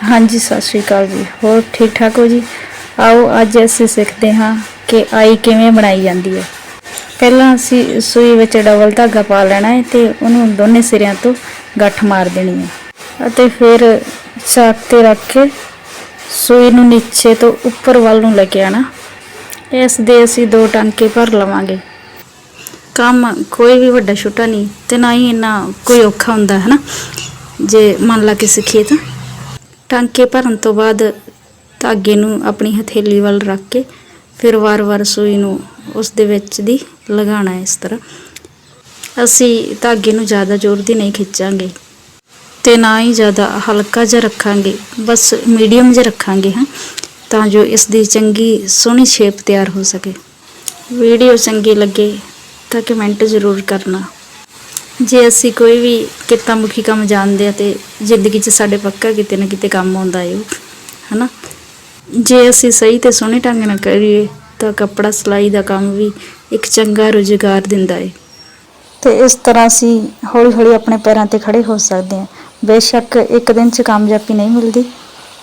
ਹਾਂਜੀ, ਸਤਿ ਸ਼੍ਰੀ ਅਕਾਲ ਜੀ। ਹੋਰ ਠੀਕ ਠਾਕ ਹੋ ਜੀ? ਆਓ, ਅੱਜ ਅਸੀਂ ਸਿੱਖਦੇ ਹਾਂ ਕਿ ਆਈ ਕਿਵੇਂ ਬਣਾਈ ਜਾਂਦੀ ਹੈ। ਪਹਿਲਾਂ ਅਸੀਂ ਸੂਈ ਵਿੱਚ ਡਬਲ ਧਾਗਾ ਪਾ ਲੈਣਾ ਹੈ ਤੇ ਉਹਨੂੰ ਦੋਨੇ ਸਿਰਿਆਂ ਤੋਂ ਗੱਠ ਮਾਰ ਦੇਣੀ ਹੈ। ਅਤੇ ਫਿਰ ਚਾਕ ਤੇ ਰੱਖ ਕੇ ਸੂਈ ਨੂੰ ਨੀਚੇ ਤੋਂ ਉੱਪਰ ਵੱਲ ਨੂੰ ਲੈ ਕੇ ਆਣਾ। ਇਸ ਦੇ ਅਸੀਂ ਦੋ ਟਾਂਕੇ ਭਰ ਲਵਾਂਗੇ। ਕੰਮ ਕੋਈ ਵੀ ਵੱਡਾ ਛੋਟਾ ਨਹੀਂ ਤੇ ਨਾ ਹੀ ਇੰਨਾ ਕੋਈ ਔਖਾ ਹੁੰਦਾ, ਹੈ ਨਾ? ਜੇ ਮੰਨ ਲਾ ਕੇ ਸਿੱਖੀਏ ਤਾਂ ਟਾਂਕੇ ਭਰਨ ਤੋਂ ਬਾਅਦ ਧਾਗੇ ਨੂੰ ਆਪਣੀ ਹਥੇਲੀ ਵੱਲ ਰੱਖ ਕੇ ਫਿਰ ਵਾਰ-ਵਾਰ ਸੂਈ ਨੂੰ ਉਸ ਦੇ ਵਿੱਚ ਦੀ ਲਗਾਉਣਾ ਹੈ ਇਸ ਤਰ੍ਹਾਂ। ਅਸੀਂ ਧਾਗੇ ਨੂੰ ਜ਼ਿਆਦਾ ਜ਼ੋਰ ਦੀ ਨਹੀਂ ਖਿੱਚਾਂਗੇ ਤੇ ਨਾ ਹੀ ਜ਼ਿਆਦਾ ਹਲਕਾ ਜਿਹਾ ਰੱਖਾਂਗੇ, ਬਸ ਮੀਡੀਅਮ ਜਿਹਾ ਰੱਖਾਂਗੇ ਹਾਂ, ਤਾਂ ਜੋ ਇਸ ਦੀ ਚੰਗੀ ਸੋਹਣੀ ਸ਼ੇਪ ਤਿਆਰ ਹੋ ਸਕੇ। ਵੀਡੀਓ ਚੰਗੀ ਲੱਗੇ ਤਾਂ ਕਮੈਂਟ ਜ਼ਰੂਰ ਕਰਨਾ। ਜੇ ਅਸੀਂ ਕੋਈ ਵੀ ਕਿੱਤਾ ਮੁਖੀ ਕੰਮ ਜਾਣਦੇ ਆ ਤੇ ਜ਼ਿੰਦਗੀ 'ਚ ਸਾਡੇ ਪੱਕਾ ਕਿਤੇ ਨਾ ਕਿਤੇ ਕੰਮ ਆਉਂਦਾ ਏ ਉਹ, ਹਨਾ? ਜੇ ਅਸੀਂ ਸਹੀ ਤੇ ਸੋਹਣੇ ਢੰਗ ਨਾਲ ਕਰੀਏ ਤਾਂ ਕੱਪੜਾ ਸਿਲਾਈ ਦਾ ਕੰਮ ਵੀ ਇੱਕ ਚੰਗਾ ਰੁਜ਼ਗਾਰ ਦਿੰਦਾ ਏ। ਤੇ ਇਸ ਤਰ੍ਹਾਂ ਅਸੀਂ ਹੌਲੀ-ਹੌਲੀ ਆਪਣੇ ਪੈਰਾਂ ਤੇ ਖੜੇ ਹੋ ਸਕਦੇ ਹਾਂ। ਬੇਸ਼ੱਕ ਇੱਕ ਦਿਨ 'ਚ ਕਾਮਯਾਬੀ ਨਹੀਂ ਮਿਲਦੀ,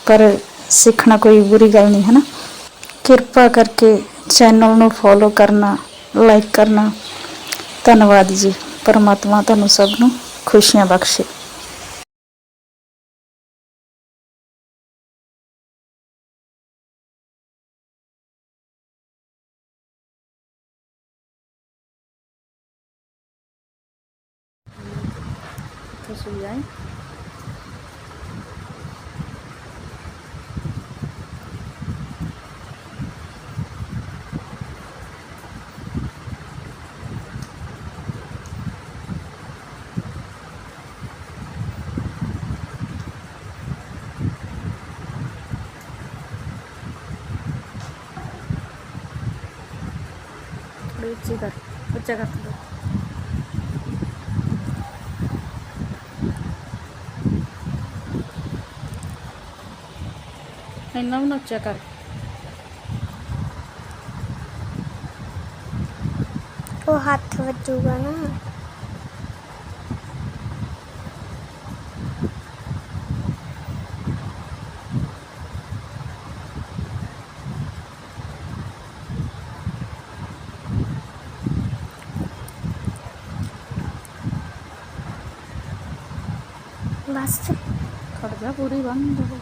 ਪਰ ਸਿੱਖਣਾ ਕੋਈ ਬੁਰੀ ਗੱਲ ਨਹੀਂ ਹੈ ਨਾ ਕਿਰਪਾ ਕਰਕੇ ਚੈਨਲ ਨੂੰ ਫੋਲੋ ਕਰਨਾ ਲਾਈਕ ਕਰਨਾ। ਧੰਨਵਾਦ ਜੀ। ਪਰਮਾਤਮਾ ਤੁਹਾਨੂੰ ਸਭ ਨੂੰ ਖੁਸ਼ੀਆਂ ਬਖਸ਼ੇ। ਤੁਸੀਂ ਆਏ? ఇప్పుడు వచ్చేదా వచ్చాక అప్పుడు అయినా వచ్చాక ఓ హాత్ చూగానా ਬਸ ਖੜ ਜਾ ਪੂਰੀ ਬੰਦ ਹੋ